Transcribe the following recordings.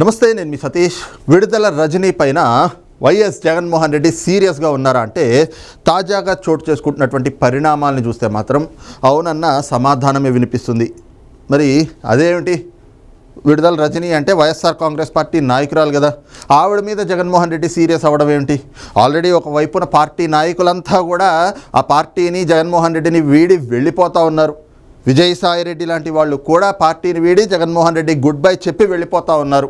నమస్తే నేను మీ సతీష్. విడుదల రజనీ పైన వైఎస్ జగన్మోహన్ రెడ్డి సీరియస్గా ఉన్నారా అంటే తాజాగా చోటు చేసుకుంటున్నటువంటి పరిణామాలను చూస్తే మాత్రం అవునన్న సమాధానమే వినిపిస్తుంది. మరి అదేమిటి? విడుదల రజనీ అంటే వైఎస్ఆర్ కాంగ్రెస్ పార్టీ నాయకురాలు కదా. ఆవిడ మీద జగన్మోహన్ రెడ్డి సీరియస్ అవ్వడం ఏమిటి? ఆల్రెడీ ఒక వైపున పార్టీ నాయకులంతా కూడా ఆ పార్టీని జగన్మోహన్ రెడ్డిని వీడి వెళ్ళిపోతూ ఉన్నారు. విజయసాయి రెడ్డి లాంటి వాళ్ళు కూడా పార్టీని వీడి జగన్మోహన్ రెడ్డి గుడ్ బై చెప్పి వెళ్ళిపోతూ ఉన్నారు.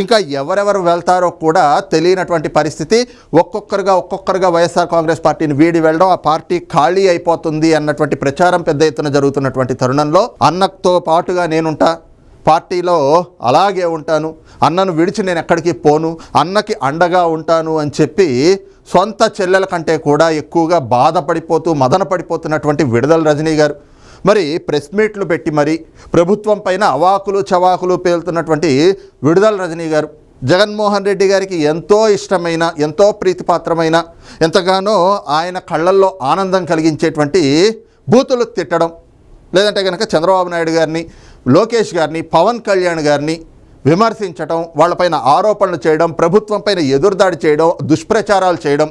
ఇంకా ఎవరెవరు వెళ్తారో కూడా తెలియనటువంటి పరిస్థితి. ఒక్కొక్కరుగా ఒక్కొక్కరుగా వైఎస్ఆర్ కాంగ్రెస్ పార్టీని వీడి వెళ్ళడం ఆ పార్టీ ఖాళీ అయిపోతుంది అన్నటువంటి ప్రచారం పెద్ద ఎత్తున జరుగుతున్నటువంటి తరుణంలో అన్నతో పాటుగా నేనుంటా. పార్టీలో అలాగే ఉంటాను. అన్నను విడిచి నేను ఎక్కడికి పోను. అన్నకి అండగా ఉంటాను అని చెప్పి సొంత చెల్లెల కంటే కూడా ఎక్కువగా బాధపడిపోతూ మదన పడిపోతున్నటువంటి విడుదల రజనీ గారు. మరి ప్రెస్ మీట్లు పెట్టి మరి ప్రభుత్వం పైన అవాకులు చవాకులు పేలుతున్నటువంటి విడుదల రజనీ గారు. జగన్మోహన్ రెడ్డి గారికి ఎంతో ఇష్టమైన ఎంతో ప్రీతిపాత్రమైన ఎంతగానో ఆయన కళ్ళల్లో ఆనందం కలిగించేటువంటి బూతులు తిట్టడం. లేదంటే కనుక చంద్రబాబు నాయుడు గారిని లోకేష్ గారిని పవన్ కళ్యాణ్ గారిని విమర్శించడం వాళ్ళపైన ఆరోపణలు చేయడం ప్రభుత్వం పైన ఎదురుదాడి చేయడం దుష్ప్రచారాలు చేయడం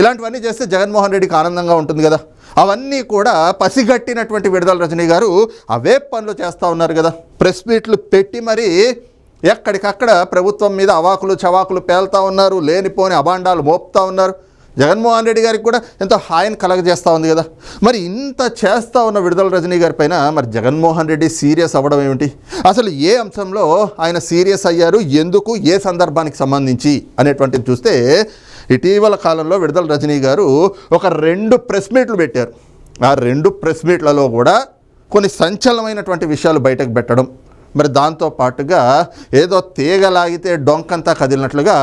ఇలాంటివన్నీ చేస్తే జగన్మోహన్ రెడ్డికి ఆనందంగా ఉంటుంది కదా. అవన్నీ కూడా పసిగట్టినటువంటి విడుదల రజనీ గారు అవే పనులు చేస్తూ ఉన్నారు కదా. ప్రెస్ మీట్లు పెట్టి మరీ ఎక్కడికక్కడ ప్రభుత్వం మీద అవాకులు చవాకులు పేల్తా ఉన్నారు లేనిపోని అభాండాలు మోపుతా ఉన్నారు. జగన్మోహన్ రెడ్డి గారికి కూడా ఎంతో హాయిని కలగజేస్తూ ఉంది కదా. మరి ఇంత చేస్తూ ఉన్న విడుదల రజనీ గారి పైన మరి జగన్మోహన్ రెడ్డి సీరియస్ అవ్వడం ఏమిటి? అసలు ఏ అంశంలో ఆయన సీరియస్ అయ్యారు? ఎందుకు? ఏ సందర్భానికి సంబంధించి? అనేటువంటిది చూస్తే ఇటీవల కాలంలో విడుదల రజనీ గారు ఒక రెండు ప్రెస్ మీట్లు పెట్టారు. ఆ రెండు ప్రెస్ మీట్లలో కూడా కొన్ని సంచలనమైనటువంటి విషయాలు బయటకు పెట్టడం మరి దాంతో పాటుగా ఏదో తీగ లాగితే డొంకంతా కదిలినట్లుగా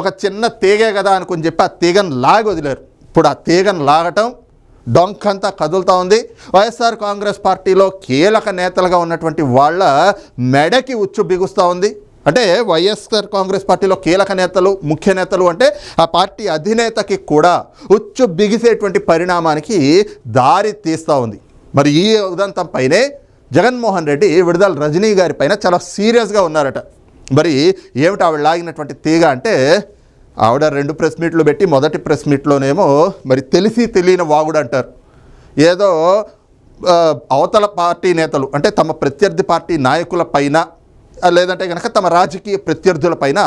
ఒక చిన్న తీగే కదా అనుకుని చెప్పి ఆ తీగను లాగి వదిలేరు. ఇప్పుడు ఆ తీగను లాగటం డొంకంతా కదులుతూ ఉంది. వైఎస్ఆర్ కాంగ్రెస్ పార్టీలో కీలక నేతలుగా ఉన్నటువంటి వాళ్ళ మెడకి ఉచ్చు బిగుస్తూ ఉంది. అంటే వైఎస్ఆర్ కాంగ్రెస్ పార్టీలో కీలక నేతలు ముఖ్య నేతలు అంటే ఆ పార్టీ అధినేతకి కూడా ఉచ్చు బిగిసేటువంటి పరిణామానికి దారి తీస్తూ ఉంది. మరి ఈ ఉదంతం పైనే జగన్మోహన్ రెడ్డి విడుదల రజనీ గారి పైన చాలా సీరియస్గా ఉన్నారట. మరి ఏమిటి ఆవిడ లాగినటువంటి తీగ అంటే ఆవిడ రెండు ప్రెస్ మీట్లు పెట్టి మొదటి ప్రెస్ మీట్లోనేమో మరి తెలిసి తెలియని వాగుడు అంటారు. ఏదో అవతల పార్టీ నేతలు అంటే తమ ప్రత్యర్థి పార్టీ నాయకుల పైన లేదంటే కనుక తమ రాజకీయ ప్రత్యర్థుల పైన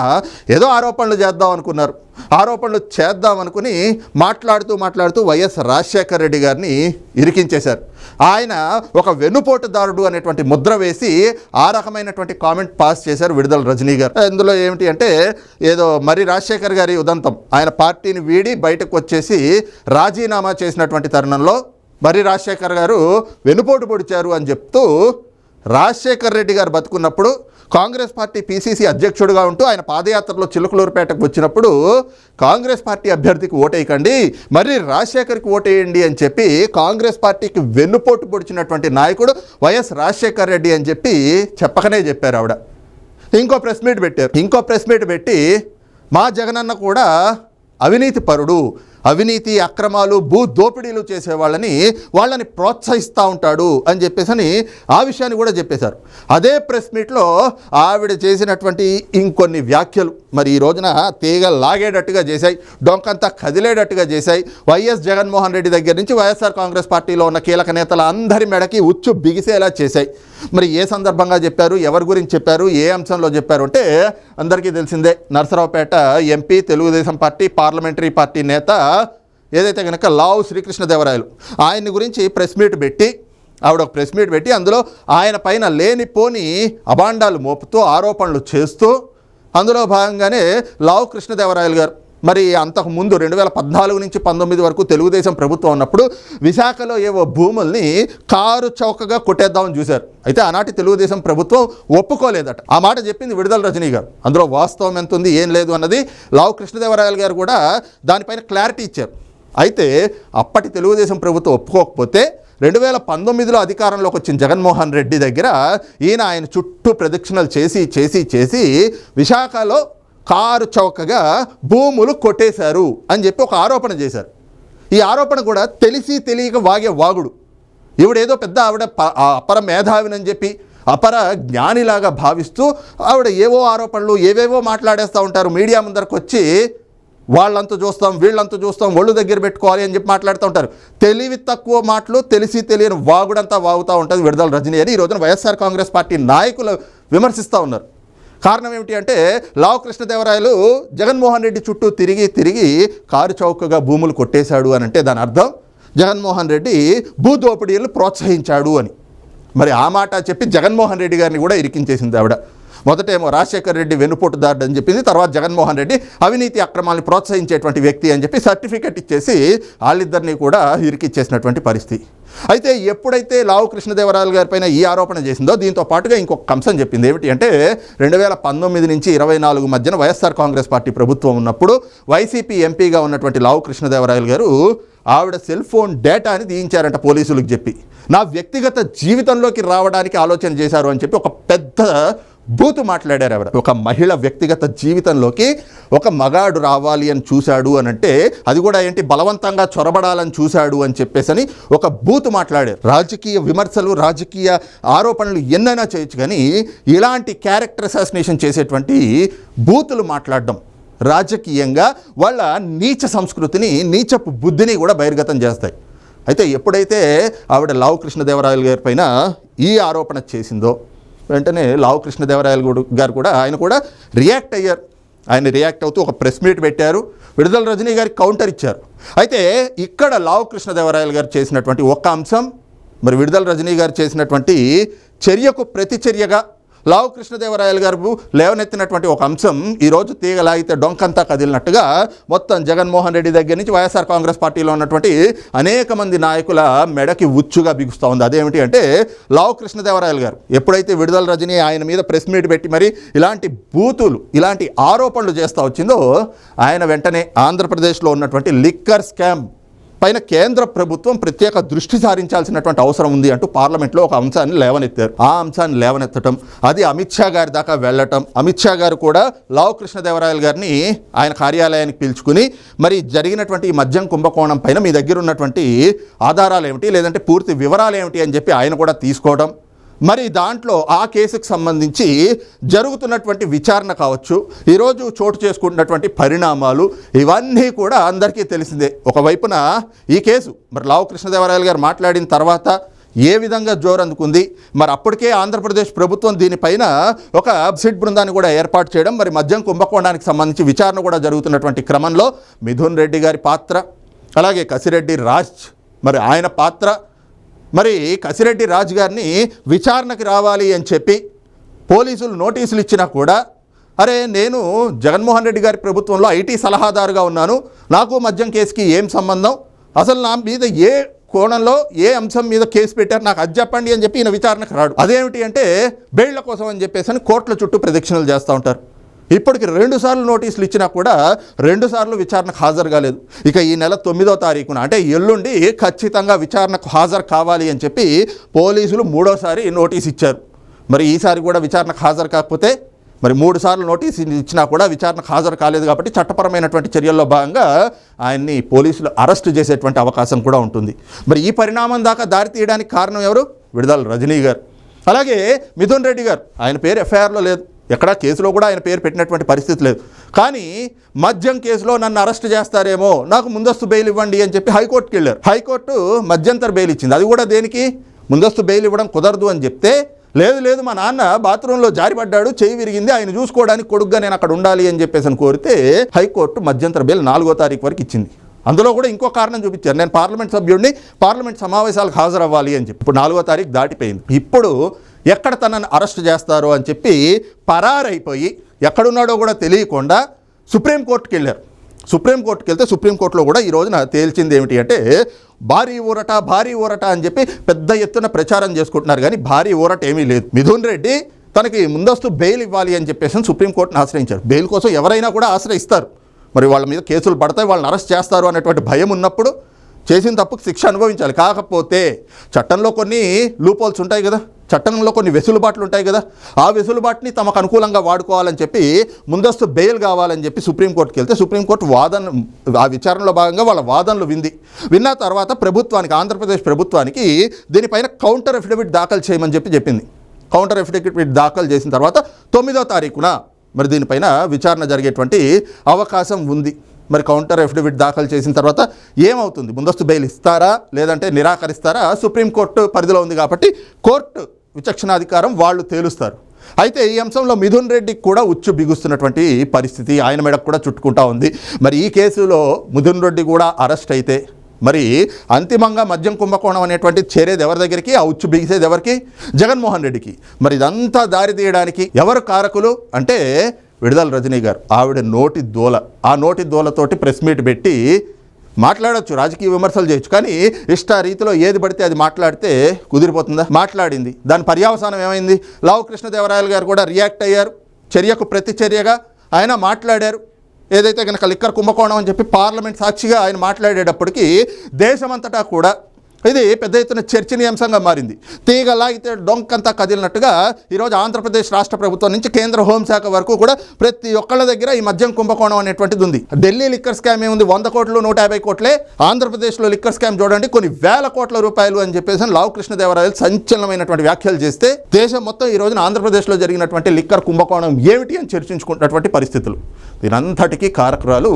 ఏదో ఆరోపణలు చేద్దాం అనుకున్నారు. ఆరోపణలు చేద్దాం అనుకుని మాట్లాడుతూ మాట్లాడుతూ వైఎస్ రాజశేఖర రెడ్డి గారిని ఇరికించేశారు. ఆయన ఒక వెన్నుపోటుదారుడు అనేటువంటి ముద్ర వేసి ఆ రకమైనటువంటి కామెంట్ పాస్ చేశారు విడుదల రజనీ గారు. ఇందులో ఏమిటి అంటే ఏదో మరి రాజశేఖర్ గారి ఉదంతం. ఆయన పార్టీని వీడి బయటకు వచ్చేసి రాజీనామా చేసినటువంటి తరుణంలో మరి రాజశేఖర్ గారు వెనుపోటు పొడిచారు అని చెప్తూ రాజశేఖర్ రెడ్డి గారు బతుకున్నప్పుడు కాంగ్రెస్ పార్టీ పీసీసీ అధ్యక్షుడిగా ఉంటూ ఆయన పాదయాత్రలో చిలుకలూరుపేటకు వచ్చినప్పుడు కాంగ్రెస్ పార్టీ అభ్యర్థికి ఓటేయకండి మరి రాజశేఖర్కి ఓటేయండి అని చెప్పి కాంగ్రెస్ పార్టీకి వెన్నుపోటు పొడిచినటువంటి నాయకుడు వైఎస్ రాజశేఖర్ రెడ్డి అని చెప్పి చెప్పకనే చెప్పారు ఆవిడ. ఇంకో ప్రెస్ మీట్ పెట్టారు. ఇంకో ప్రెస్ మీట్ పెట్టి మా జగనన్న కూడా అవినీతి పరుడు అవినీతి అక్రమాలు భూ దోపిడీలు చేసేవాళ్ళని వాళ్ళని ప్రోత్సహిస్తూ ఉంటాడు అని చెప్పేసి ఆ విషయాన్ని కూడా చెప్పేశారు. అదే ప్రెస్ మీట్లో ఆవిడ చేసినటువంటి ఇంకొన్ని వ్యాఖ్యలు. మరి ఈ రోజున తీగ లాగేటట్టుగా చేశాయి డొంకంతా కదిలేటట్టుగా చేశాయి. వైఎస్ జగన్మోహన్ రెడ్డి దగ్గర నుంచి వైఎస్ఆర్ కాంగ్రెస్ పార్టీలో ఉన్న కీలక నేతల అందరి మెడకి ఉచ్చు బిగిసేలా చేశాయి. మరి ఏ సందర్భంగా చెప్పారు ఎవరి గురించి చెప్పారు ఏ అంశంలో చెప్పారు అంటే అందరికీ తెలిసిందే Narasaraopet MP Telugu Desam party parliamentary party నేత ఏదైతే కనుక లావు శ్రీకృష్ణదేవరాయలు ఆయన్ని గురించి ప్రెస్ మీట్ పెట్టి ఆవిడ ఒక ప్రెస్ మీట్ పెట్టి అందులో ఆయన పైన లేనిపోని అభాండాలు మోపుతూ ఆరోపణలు చేస్తూ అందులో భాగంగానే లావు కృష్ణదేవరాయలు గారు. మరి అంతకు ముందు రెండు వేల పద్నాలుగు నుంచి పంతొమ్మిది వరకు తెలుగుదేశం ప్రభుత్వం ఉన్నప్పుడు విశాఖలో ఏవో భూముల్ని కారు చౌకగా కొట్టేద్దామని చూశారు. అయితే ఆనాటి తెలుగుదేశం ప్రభుత్వం ఒప్పుకోలేదట. ఆ మాట చెప్పింది విడుదల రజనీ గారు. అందులో వాస్తవం ఎంత ఉంది ఏం లేదు అన్నది లావు కృష్ణదేవరాయలు గారు కూడా దానిపైన క్లారిటీ ఇచ్చారు. అయితే అప్పటి తెలుగుదేశం ప్రభుత్వం ఒప్పుకోకపోతే రెండు వేల పంతొమ్మిదిలో అధికారంలోకి వచ్చిన జగన్మోహన్ రెడ్డి దగ్గర ఈయన ఆయన చుట్టూ ప్రదక్షిణలు చేసి చేసి చేసి విశాఖలో కారు చౌకగా భూములు కొట్టేశారు అని చెప్పి ఒక ఆరోపణ చేశారు. ఈ ఆరోపణ కూడా తెలిసి తెలియక వాగే వాగుడు. ఈవిడేదో పెద్ద ఆవిడ అపర మేధావినని చెప్పి అపర జ్ఞానిలాగా భావిస్తూ ఆవిడ ఏవో ఆరోపణలు ఏవేవో మాట్లాడేస్తూ ఉంటారు. మీడియా ముందరకు వచ్చి వాళ్ళంతా చూస్తాం వీళ్ళంతా చూస్తాం ఒళ్ళు దగ్గర పెట్టుకోవాలి అని చెప్పి మాట్లాడుతూ ఉంటారు. తెలివి తక్కువ మాటలు తెలిసి తెలియని వాగుడంతా వాగుతూ ఉంటుంది విడుదల రజనీ అని ఈ రోజున వైఎస్ఆర్ కాంగ్రెస్ పార్టీ నాయకులు విమర్శిస్తూ ఉన్నారు. కారణం ఏమిటి అంటే లావు కృష్ణదేవరాయలు జగన్మోహన్ రెడ్డి చుట్టూ తిరిగి తిరిగి కారు చౌకగా భూములు కొట్టేశాడు అని అంటే దాని అర్థం? జగన్మోహన్ రెడ్డి భూదోపిడీలను ప్రోత్సహించాడు అని. మరి ఆ మాట చెప్పి జగన్మోహన్ రెడ్డి గారిని కూడా ఇరికించేసింది ఆవిడ. మొదటేమో రాజశేఖర్ రెడ్డి వెన్నుపోటుదారుడు అని చెప్పింది తర్వాత జగన్మోహన్ రెడ్డి అవినీతి అక్రమాలను ప్రోత్సహించేటువంటి వ్యక్తి అని చెప్పి సర్టిఫికెట్ ఇచ్చేసి వాళ్ళిద్దరినీ కూడా ఇరికిచ్చేసినటువంటి పరిస్థితి. అయితే ఎప్పుడైతే లావు కృష్ణదేవరాయలు గారి పైన ఈ ఆరోపణ చేసిందో దీంతో పాటుగా ఇంకొక అంశం చెప్పింది ఏమిటి అంటే రెండు వేల పంతొమ్మిది నుంచి ఇరవై నాలుగు మధ్యన వైఎస్ఆర్ కాంగ్రెస్ పార్టీ ప్రభుత్వం ఉన్నప్పుడు వైసీపీ ఎంపీగా ఉన్నటువంటి లావు కృష్ణదేవరాయలు గారు ఆవిడ సెల్ ఫోన్ డేటాని తీయించారంట పోలీసులకు చెప్పి. నా వ్యక్తిగత జీవితంలోకి రావడానికి ఆలోచన చేశారు అని చెప్పి ఒక పెద్ద బూతు మాట్లాడారు ఆవిడ ఒక మహిళ వ్యక్తిగత జీవితంలోకి ఒక మగాడు రావాలి అని చూశాడు అని అంటే అది కూడా ఏంటి? బలవంతంగా చొరబడాలని చూశాడు అని చెప్పేసని ఒక బూతు మాట్లాడారు. రాజకీయ విమర్శలు రాజకీయ ఆరోపణలు ఎన్నైనా చేయొచ్చు కానీ ఇలాంటి క్యారెక్టర్ అసాసినేషన్ చేసేటువంటి బూతులు మాట్లాడడం రాజకీయంగా వాళ్ళ నీచ సంస్కృతిని నీచపు బుద్ధిని కూడా బహిర్గతం చేస్తాయి. అయితే ఎప్పుడైతే ఆవిడ లావు కృష్ణదేవరాయలు గారి పైన ఈ ఆరోపణ చేసిందో వెంటనే లావు కృష్ణదేవరాయలు గారు కూడా ఆయన కూడా రియాక్ట్ అయ్యారు. ఆయన రియాక్ట్ అవుతూ ఒక ప్రెస్ మీట్ పెట్టారు. విడుదల రజనీ గారికి కౌంటర్ ఇచ్చారు. అయితే ఇక్కడ లావు కృష్ణదేవరాయలు గారు చేసినటువంటి ఒక అంశం మరి విడుదల రజనీ గారు చేసినటువంటి చర్యకు ప్రతిచర్యగా లావు కృష్ణదేవరాయలు గారు లేవనెత్తినటువంటి ఒక అంశం ఈరోజు తీగలాగితే డొంకంతా కదిలినట్టుగా మొత్తం జగన్మోహన్ రెడ్డి దగ్గర నుంచి వైఎస్ఆర్ కాంగ్రెస్ పార్టీలో ఉన్నటువంటి అనేక మంది నాయకుల మెడకి ఉచ్చుగా బిగుస్తూ ఉంది. అదేమిటి అంటే లావు కృష్ణదేవరాయలు గారు ఎప్పుడైతే విడుదల రజనీ ఆయన మీద ప్రెస్ మీట్ పెట్టి మరి ఇలాంటి బూతులు ఇలాంటి ఆరోపణలు చేస్తూ వచ్చిందో ఆయన వెంటనే ఆంధ్రప్రదేశ్లో ఉన్నటువంటి లిక్కర్ స్కామ్ పైన కేంద్ర ప్రభుత్వం ప్రత్యేక దృష్టి సారించాల్సినటువంటి అవసరం ఉంది అంటూ పార్లమెంట్లో ఒక అంశాన్ని లేవనెత్తారు. ఆ అంశాన్ని లేవనెత్తటం అది అమిత్ షా గారి దాకా వెళ్ళటం అమిత్ షా గారు కూడా లావు కృష్ణదేవరాయలు గారిని ఆయన కార్యాలయానికి పిలుచుకుని మరి జరిగినటువంటి ఈ మద్యం కుంభకోణం పైన మీ దగ్గర ఉన్నటువంటి ఆధారాలు ఏమిటి లేదంటే పూర్తి వివరాలు ఏమిటి అని చెప్పి ఆయన కూడా తీసుకోవడం మరి దాంట్లో ఆ కేసుకు సంబంధించి జరుగుతున్నటువంటి విచారణ కావచ్చు ఈరోజు చోటు చేసుకుంటున్నటువంటి పరిణామాలు ఇవన్నీ కూడా అందరికీ తెలిసిందే. ఒకవైపున ఈ కేసు మరి లావు కృష్ణదేవరాయలు గారు మాట్లాడిన తర్వాత ఏ విధంగా జోరందుకుంది మరి అప్పటికే ఆంధ్రప్రదేశ్ ప్రభుత్వం దీనిపైన ఒక సిట్ బృందాన్ని కూడా ఏర్పాటు చేయడం మరి మద్యం కుంభకోణానికి సంబంధించి విచారణ కూడా జరుగుతున్నటువంటి క్రమంలో మిథున్ రెడ్డి గారి పాత్ర అలాగే కసిరెడ్డి రాజ్ మరి ఆయన పాత్ర మరి కసిరెడ్డి రాజు గారిని విచారణకి రావాలి అని చెప్పి పోలీసులు నోటీసులు ఇచ్చినా కూడా అరే నేను జగన్మోహన్ రెడ్డి గారి ప్రభుత్వంలో ఐటీ సలహాదారుగా ఉన్నాను నాకు మద్యం కేసుకి ఏం సంబంధం? అసలు నా మీద ఏ కోణంలో ఏ అంశం మీద కేసు పెట్టారు? నాకు అది చెప్పండి అని చెప్పి ఈయన విచారణకు రాడు. అదేమిటి అంటే బెయిళ్ళ కోసం అని చెప్పేసి అని కోర్టుల చుట్టూ ప్రదక్షిణలు చేస్తూ ఉంటారు. ఇప్పటికి రెండు సార్లు నోటీసులు ఇచ్చినా కూడా రెండు సార్లు విచారణకు హాజరు కాలేదు. ఇక ఈ నెల తొమ్మిదో తారీఖున అంటే ఎల్లుండి ఖచ్చితంగా విచారణకు హాజరు కావాలి అని చెప్పి పోలీసులు మూడోసారి నోటీస్ ఇచ్చారు. మరి ఈసారి కూడా విచారణకు హాజరు కాకపోతే మరి మూడు సార్లు నోటీస్ ఇచ్చినా కూడా విచారణకు హాజరు కాలేదు కాబట్టి చట్టపరమైనటువంటి చర్యల్లో భాగంగా ఆయన్ని పోలీసులు అరెస్ట్ చేసేటువంటి అవకాశం కూడా ఉంటుంది. మరి ఈ పరిణామం దాకా దారి తీయడానికి కారణం ఎవరు? విడుదల రజనీ గారు. అలాగే మిథున్ రెడ్డి గారు. ఆయన పేరు ఎఫ్ఐఆర్లో లేదు. ఎక్కడా కేసులో కూడా ఆయన పేరు పెట్టినటువంటి పరిస్థితి లేదు. కానీ మద్యం కేసులో నన్ను అరెస్ట్ చేస్తారేమో నాకు ముందస్తు బెయిల్ ఇవ్వండి అని చెప్పి హైకోర్టుకి వెళ్ళారు. హైకోర్టు మధ్యంతర బెయిల్ ఇచ్చింది. అది కూడా దేనికి? ముందస్తు బెయిల్ ఇవ్వడం కుదరదు అని చెప్తే లేదు లేదు మా నాన్న బాత్రూంలో జారిపడ్డాడు చేయి విరిగింది ఆయన చూసుకోవడానికి కొడుగ్గా నేను అక్కడ ఉండాలి అని చెప్పేసి అని కోరితే హైకోర్టు మధ్యంతర బెయిల్ నాలుగో తారీఖు వరకు ఇచ్చింది. అందులో కూడా ఇంకో కారణం చూపించారు. నేను పార్లమెంట్ సభ్యుడిని పార్లమెంట్ సమావేశాలకు హాజరవ్వాలి అని చెప్పి. ఇప్పుడు నాలుగో తారీఖు దాటిపోయింది. ఇప్పుడు ఎక్కడ తనను అరెస్ట్ చేస్తారు అని చెప్పి పరారైపోయి ఎక్కడున్నాడో కూడా తెలియకుండా సుప్రీంకోర్టుకి వెళ్ళారు. సుప్రీంకోర్టుకి వెళ్తే సుప్రీంకోర్టులో కూడా ఈ రోజున తేల్చింది ఏమిటి అంటే భారీ ఊరట భారీ ఊరట అని చెప్పి పెద్ద ఎత్తున ప్రచారం చేసుకుంటున్నారు కానీ భారీ ఊరట ఏమీ లేదు. మిథున్ రెడ్డి తనకి ముందస్తు బెయిల్ ఇవ్వాలి అని చెప్పేసి సుప్రీంకోర్టును ఆశ్రయించారు. బెయిల్ కోసం ఎవరైనా కూడా ఆశ్రయిస్తారు. మరి వాళ్ళ మీద కేసులు పడతాయి వాళ్ళని అరెస్ట్ చేస్తారు అనేటువంటి భయం ఉన్నప్పుడు చేసిన తప్పుకు శిక్ష అనుభవించాలి. కాకపోతే చట్టంలో కొన్ని లూపోల్స్ ఉంటాయి కదా. చట్టంలో కొన్ని వెసులుబాట్లు ఉంటాయి కదా ఆ వెసులుబాటుని తమకు అనుకూలంగా వాడుకోవాలని చెప్పి ముందస్తు బెయిల్ కావాలని చెప్పి సుప్రీంకోర్టుకి వెళ్తే సుప్రీంకోర్టు వాదన ఆ విచారణలో భాగంగా వాళ్ళ వాదనలు వింది. విన్న తర్వాత ప్రభుత్వానికి ఆంధ్రప్రదేశ్ ప్రభుత్వానికి దీనిపైన కౌంటర్ అఫిడవిట్ దాఖలు చేయమని చెప్పి చెప్పింది. కౌంటర్ అఫిడవిట్ దాఖలు చేసిన తర్వాత తొమ్మిదో తారీఖున మరి దీనిపైన విచారణ జరిగేటువంటి అవకాశం ఉంది. మరి కౌంటర్ ఎఫిడవిట్ దాఖలు చేసిన తర్వాత ఏమవుతుంది? ముందస్తు బెయిల్ ఇస్తారా? లేదంటే నిరాకరిస్తారా? సుప్రీంకోర్టు పరిధిలో ఉంది కాబట్టి కోర్టు విచక్షణాధికారం వాళ్ళు తేలుస్తారు. అయితే ఈ అంశంలో మిథున్ రెడ్డికి కూడా ఉచ్చు బిగుస్తున్నటువంటి పరిస్థితి ఆయన మెడకు కూడా చుట్టుకుంటా ఉంది. మరి ఈ కేసులో మిథున్ రెడ్డి కూడా అరెస్ట్ అయితే మరి అంతిమంగా మద్యం కుంభకోణం అనేటువంటి చేరేది ఎవరి దగ్గరికి? ఆ ఉచ్చు బిగిసేది ఎవరికి? జగన్మోహన్ రెడ్డికి. మరి ఇదంతా దారి తీయడానికి ఎవరు కారకులు? అంటే విడుదల రజనీ గారు. ఆవిడ నోటి దోల. ఆ నోటి దోలతోటి ప్రెస్ మీట్ పెట్టి మాట్లాడొచ్చు రాజకీయ విమర్శలు చేయొచ్చు కానీ ఇష్ట రీతిలో ఏది పడితే అది మాట్లాడితే కుదిరిపోతుందా? మాట్లాడింది. దాని పర్యావసానం ఏమైంది? లావు కృష్ణదేవరాయలు గారు కూడా రియాక్ట్ అయ్యారు. చర్యకు ప్రతి చర్యగా ఆయన మాట్లాడారు. ఏదైతే కనుక లిక్కర్ కుంభకోణం అని చెప్పి పార్లమెంట్ సాక్షిగా ఆయన మాట్లాడేటప్పటికీ దేశమంతటా కూడా ఇది పెద్ద ఎత్తున చర్చనీయాంశంగా మారింది. తీగ లాగితే డొంకంతా కదిలినట్టుగా ఈరోజు ఆంధ్రప్రదేశ్ రాష్ట్ర ప్రభుత్వం నుంచి కేంద్ర హోంశాఖ వరకు కూడా ప్రతి ఒక్కళ్ళ దగ్గర ఈ మద్యం కుంభకోణం అనేటువంటిది ఉంది. ఢిల్లీ లిక్కర్ స్కామ్ ఏముంది? వంద కోట్లు నూట యాభై కోట్లే. ఆంధ్రప్రదేశ్లో లిక్కర్ స్కామ్ చూడండి కొన్ని వేల కోట్ల రూపాయలు అని చెప్పేసి లావు కృష్ణదేవరాయలు సంచలనమైనటువంటి వ్యాఖ్యలు చేస్తే దేశం మొత్తం ఈ రోజున ఆంధ్రప్రదేశ్లో జరిగినటువంటి లిక్కర్ కుంభకోణం ఏమిటి అని చర్చించుకున్నటువంటి పరిస్థితులు. దీనంతటికీ కారకురాలు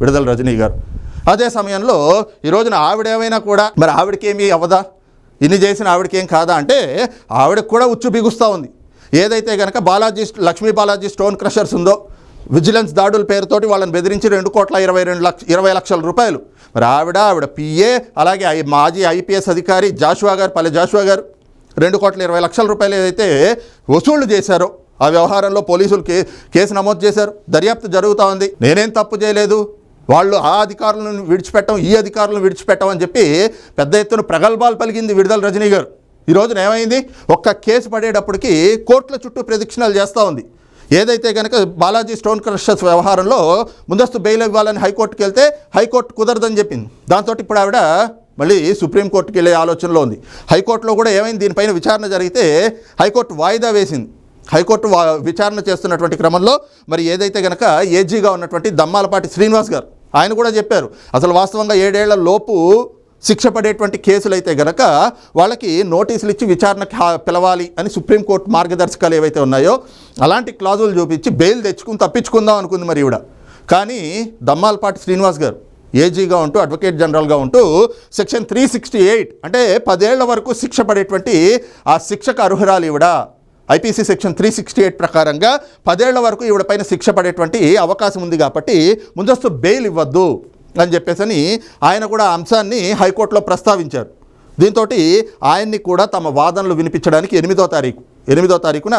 విడుదల రజనీ గారు. అదే సమయంలో ఈ రోజున ఆవిడేమైనా కూడా మరి ఆవిడకేమీ అవ్వదా? ఇన్ని చేసిన ఆవిడకేం కాదా అంటే ఆవిడకి కూడా ఉచ్చు బిగుస్తూ ఉంది. ఏదైతే కనుక బాలాజీ లక్ష్మీ బాలాజీ స్టోన్ క్రషర్స్ ఉందో విజిలెన్స్ దాడుల పేరుతోటి వాళ్ళని బెదిరించి రెండు కోట్ల ఇరవై రెండు లక్ష ఇరవై లక్షల రూపాయలు. మరి ఆవిడ ఆవిడ పిఏ అలాగే మాజీ ఐపీఎస్ అధికారి జాషువా గారు పల్లె జాషువా గారు రెండు కోట్ల ఇరవై లక్షల రూపాయలు ఏదైతే వసూళ్ళు చేశారో ఆ వ్యవహారంలో పోలీసులు కే కేసు నమోదు చేశారు. దర్యాప్తు జరుగుతూ ఉంది. నేనేం తప్పు చేయలేదు? వాళ్ళు ఆ అధికారులను విడిచిపెట్టం ఈ అధికారులను విడిచిపెట్టం అని చెప్పి పెద్ద ఎత్తున ప్రగల్భాలు పలిగింది విడుదల రజనీ గారు. ఈ రోజున ఏమైంది? ఒక్క కేసు పడేటప్పటికి కోర్టుల చుట్టూ ప్రదక్షిణాలు చేస్తూ ఉంది. ఏదైతే కనుక బాలాజీ స్టోన్ క్రషర్స్ వ్యవహారంలో ముందస్తు బెయిల్ ఇవ్వాలని హైకోర్టుకి వెళ్తే హైకోర్టు కుదరదని చెప్పింది. దాంతో ఇప్పుడు ఆవిడ మళ్ళీ సుప్రీంకోర్టుకి వెళ్ళే ఆలోచనలో ఉంది. హైకోర్టులో కూడా ఏమైంది? దీనిపైన విచారణ జరిగితే హైకోర్టు వాయిదా వేసింది. హైకోర్టు విచారణ చేస్తున్నటువంటి క్రమంలో మరి ఏదైతే గనక ఏజీగా ఉన్నటువంటి దమ్మాలపాటి శ్రీనివాస్ గారు ఆయన కూడా చెప్పారు అసలు వాస్తవంగా ఏడేళ్ళ లోపు శిక్ష పడేటువంటి కేసులు అయితే గనక వాళ్ళకి నోటీసులు ఇచ్చి విచారణకి పిలవాలి అని సుప్రీంకోర్టు మార్గదర్శకాలు ఏవైతే ఉన్నాయో అలాంటి క్లాజులు చూపించి బెయిల్ తెచ్చుకుని తప్పించుకుందాం అనుకుంది మరి ఈవిడ. కానీ దమ్మాలపాటి శ్రీనివాస్ గారు ఏజీగా ఉంటూ అడ్వకేట్ జనరల్గా ఉంటూ సెక్షన్ త్రీ సిక్స్టీ ఎయిట్ అంటే పదేళ్ళ వరకు శిక్ష పడేటువంటి ఆ శిక్షకు అర్హురాలు ఈవిడ. IPC section three sixty eight ప్రకారంగా పదేళ్ళ వరకు ఈవిడపైన శిక్ష పడేటువంటి అవకాశం ఉంది కాబట్టి ముందస్తు బెయిల్ ఇవ్వద్దు అని చెప్పేసని ఆయన కూడా ఆ అంశాన్ని హైకోర్టులో ప్రస్తావించారు. దీంతో ఆయన్ని కూడా తమ వాదనలు వినిపించడానికి ఎనిమిదో తారీఖు ఎనిమిదో తారీఖున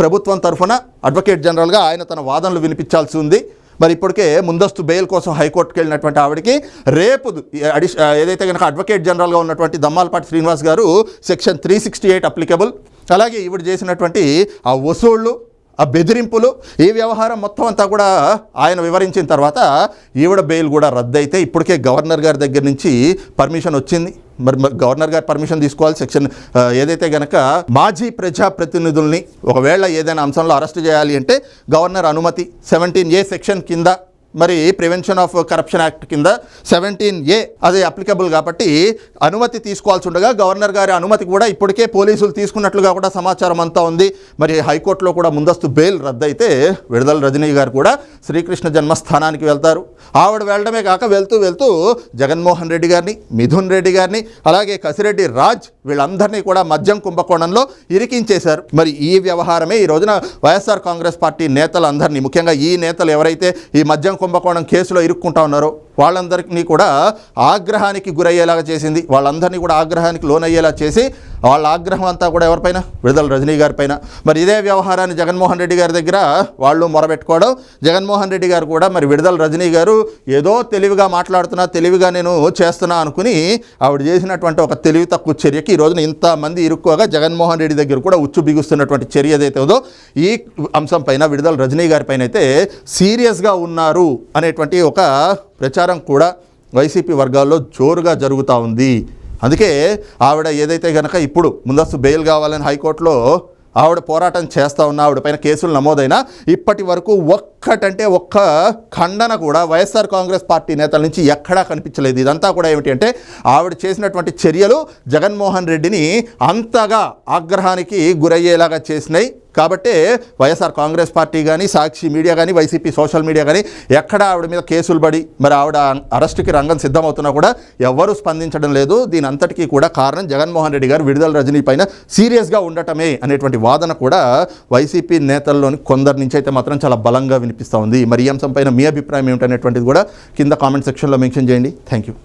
ప్రభుత్వం తరఫున అడ్వకేట్ జనరల్గా ఆయన తన వాదనలు వినిపించాల్సి ఉంది. మరి ఇప్పటికే ముందస్తు బెయిల్ కోసం హైకోర్టుకి వెళ్ళినటువంటి ఆవిడకి రేపు అడిష ఏదైతే కనుక అడ్వకేట్ జనరల్గా ఉన్నటువంటి Dammalapati Srinivas garu section three sixty eight applicable అలాగే ఈవిడ చేసినటువంటి ఆ వసూళ్ళు ఆ బెదిరింపులు ఈ వ్యవహారం మొత్తం అంతా కూడా ఆయన వివరించిన తర్వాత ఈవిడ బెయిల్ కూడా రద్దయితే ఇప్పటికే గవర్నర్ గారి దగ్గర నుంచి పర్మిషన్ వచ్చింది. మరి గవర్నర్ గారు పర్మిషన్ తీసుకోవాలి. సెక్షన్ ఏదైతే గనక మాజీ ప్రజాప్రతినిధుల్ని ఒకవేళ ఏదైనా అంశంలో అరెస్ట్ చేయాలి అంటే గవర్నర్ అనుమతి. సెవెంటీన్ ఏ సెక్షన్ కింద మరి ప్రివెన్షన్ ఆఫ్ కరప్షన్ యాక్ట్ కింద సెవెంటీన్ ఏ అది అప్లికబుల్ కాబట్టి అనుమతి తీసుకోవాల్సి ఉండగా గవర్నర్ గారి అనుమతి కూడా ఇప్పటికే పోలీసులు తీసుకున్నట్లుగా కూడా సమాచారం అంతా ఉంది. మరి హైకోర్టులో కూడా ముందస్తు బెయిల్ రద్దయితే విడుదల రజనీ గారు కూడా శ్రీకృష్ణ జన్మస్థానానికి వెళ్తారు. ఆవిడ వెళ్ళడమే కాక వెళ్తూ వెళ్తూ జగన్మోహన్ రెడ్డి గారిని మిథున్ రెడ్డి గారిని అలాగే కసిరెడ్డి రాజ్ వీళ్ళందరినీ కూడా మద్యం కుంభకోణంలో ఇరికించేశారు. మరి ఈ వ్యవహారమే ఈ రోజున వైఎస్ఆర్ కాంగ్రెస్ పార్టీ నేతలందరినీ ముఖ్యంగా ఈ నేతలు ఎవరైతే ఈ మద్యం కుంభకోణం కేసులో ఇరుక్కుంటా ఉన్నారో వాళ్ళందరినీ కూడా ఆగ్రహానికి గురయ్యేలాగా చేసింది. వాళ్ళందరినీ కూడా ఆగ్రహానికి లోనయ్యేలా చేసి వాళ్ళ ఆగ్రహం అంతా కూడా ఎవరిపైన? విడుదల రజనీ గారిపైన మరి ఇదే వ్యవహారాన్ని జగన్మోహన్ రెడ్డి గారి దగ్గర వాళ్ళు మొరబెట్టుకోవడం జగన్మోహన్ రెడ్డి గారు కూడా మరి విడుదల రజనీ గారు ఏదో తెలివిగా మాట్లాడుతున్నా తెలివిగా నేను చేస్తున్నా అనుకుని ఆవిడ చేసినటువంటి ఒక తెలివి తక్కువ చర్యకి ఈ రోజున ఇంతమంది ఇరుక్కోగా జగన్మోహన్ రెడ్డి దగ్గర కూడా ఉచ్చు బిగుస్తున్నటువంటి చర్య ఏదైతే ఉందో ఈ అంశం పైన విడుదల రజనీ గారి పైన అయితే సీరియస్గా ఉన్నారు అనేటువంటి ఒక ప్రచారం కూడా వైసీపీ వర్గాల్లో జోరుగా జరుగుతూ ఉంది. అందుకే ఆవిడ ఏదైతే కనుక ఇప్పుడు ముందస్తు బెయిల్ కావాలని హైకోర్టులో ఆవిడ పోరాటం చేస్తూ ఉన్న ఆవిడ పైన కేసులు నమోదైనా ఇప్పటి వరకు ఒక్కటంటే ఒక్క ఖండన కూడా వైఎస్ఆర్ కాంగ్రెస్ పార్టీ నేతల నుంచి ఎక్కడా కనిపించలేదు. ఇదంతా కూడా ఏమిటి అంటే ఆవిడ చేసినటువంటి చర్యలు జగన్మోహన్ రెడ్డిని అంతగా ఆగ్రహానికి గురయ్యేలాగా చేసినాయి. కాబట్టే వైఎస్ఆర్ కాంగ్రెస్ పార్టీ కానీ సాక్షి మీడియా కానీ వైసీపీ సోషల్ మీడియా కానీ ఎక్కడ ఆవిడ మీద కేసులు పడి మరి ఆవిడ అరెస్టుకి రంగం సిద్ధమవుతున్నా కూడా ఎవ్వరూ స్పందించడం లేదు. దీని అంతటికీ కూడా కారణం జగన్మోహన్ రెడ్డి గారు విడుదల రజనీ పైన సీరియస్గా ఉండటమే అనేటువంటి వాదన కూడా వైసీపీ నేతల్లోని కొందరి నుంచి అయితే మాత్రం చాలా బలంగా వినిపిస్తూ ఉంది. మరి ఈ అంశం పైన మీ అభిప్రాయం ఏమిటనేటువంటిది కూడా కింద కామెంట్ సెక్షన్లో మెన్షన్ చేయండి. Thank you